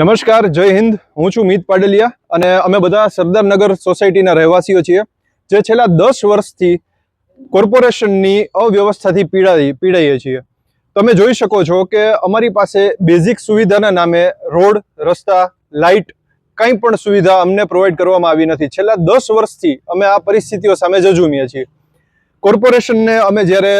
નમસ્કાર, જય હિન્દ. હું છું મીત પાડલિયા અને અમે બધા સરદારનગર સોસાયટીના રહેવાસીઓ છીએ, જે છેલ્લા દસ વર્ષથી કોર્પોરેશનની અવ્યવસ્થાથી પીડાઈ, પીડાઈએ છીએ. તમે જોઈ શકો છો કે અમારી પાસે બેઝિક સુવિધાના નામે રોડ, રસ્તા, લાઇટ કંઈ પણ સુવિધા અમને પ્રોવાઈડ કરવામાં આવી નથી. છેલ્લા દસ વર્ષથી અમે આ પરિસ્થિતિઓ સામે જજુમીએ છીએ. કોર્પોરેશનને અમે જ્યારે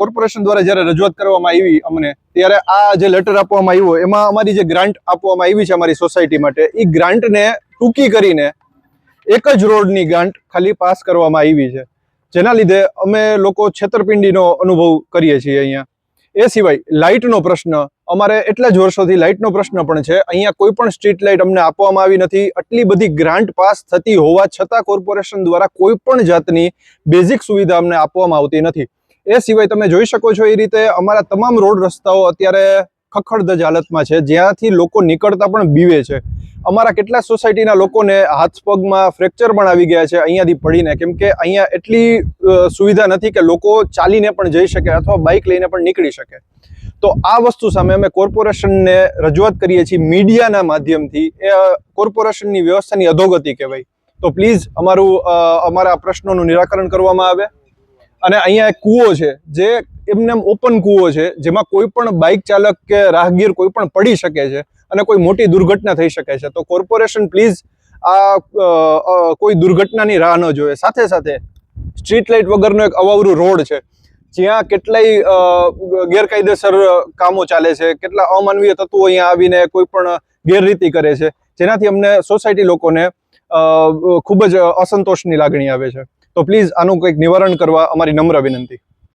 કોર્પોરેશન દ્વારા જ્યારે રજૂઆત કરવામાં આવી અમને, ત્યારે આ જે લેટર આપવામાં આવ્યો એમાં અમારી જે ગ્રાન્ટ આપવામાં આવી છે અમારી સોસાયટી માટે એ ગ્રાન્ટને ટૂંકી કરીને એક જ રોડની ગ્રાન્ટ ખાલી પાસ કરવામાં આવી છે. જેના લીધે અમે લોકો છેતરપિંડીનો અનુભવ કરીએ છીએ અહીંયા. એ સિવાય લાઇટનો પ્રશ્ન અમારે એટલા જ વર્ષોથી લાઇટનો પ્રશ્ન પણ છે. અહીંયા કોઈ પણ સ્ટ્રીટ લાઇટ અમને આપવામાં આવી નથી. આટલી બધી ગ્રાન્ટ પાસ થતી હોવા છતાં કોર્પોરેશન દ્વારા કોઈ પણ જાતની બેઝિક સુવિધા અમને આપવામાં આવતી નથી. એ સિવાય તમે જોઈ શકો છો એ રીતે અમારા તમામ રોડ રસ્તાઓ અત્યારે ખખડધજ હાલતમાં છે. જ્યાંથી લોકો નીકળતા પણ બીવે છે. અમારા કેટલા સોસાયટીના લોકોને હાથ પગમાં ફ્રેક્ચર પણ આવી ગયા છે અહીંયાથી પડીને. કેમ કે અહીંયા એટલી સુવિધા નથી કે લોકો ચાલીને પણ જઈ શકે અથવા બાઇક લઈને પણ નીકળી શકે. તો આ વસ્તુ સામે અમે કોર્પોરેશનને રજૂઆત કરીએ છીએ મીડિયાના માધ્યમથી. એ કોર્પોરેશનની વ્યવસ્થાની અધોગતિ કહેવાય. તો પ્લીઝ અમારું અમારા પ્રશ્નોનું નિરાકરણ કરવામાં આવે. અને અહીંયા એક કૂવો છે, જે એમને ઓપન કૂવો છે, જેમાં કોઈ પણ બાઇક ચાલક કે રાહગીર કોઈ પણ પડી શકે છે અને કોઈ મોટી દુર્ઘટના થઈ શકે છે. તો કોર્પોરેશન પ્લીઝ આ કોઈ દુર્ઘટનાની રાહ ન જોવે. સાથે સાથે સ્ટ્રીટ લાઇટ વગરનો એક અવાવરું રોડ છે જ્યાં કેટલાય ગેરકાયદેસર કામો ચાલે છે, કેટલા અમાનવીય તત્વો અહીંયા આવીને કોઈ પણ ગેરરીતિ કરે છે, જેનાથી અમને સોસાયટી લોકોને ખૂબ જ અસંતોષની લાગણી આવે છે. તો પ્લીઝ આનું કંઈક નિવારણ કરવા અમારી નમ્ર વિનંતી.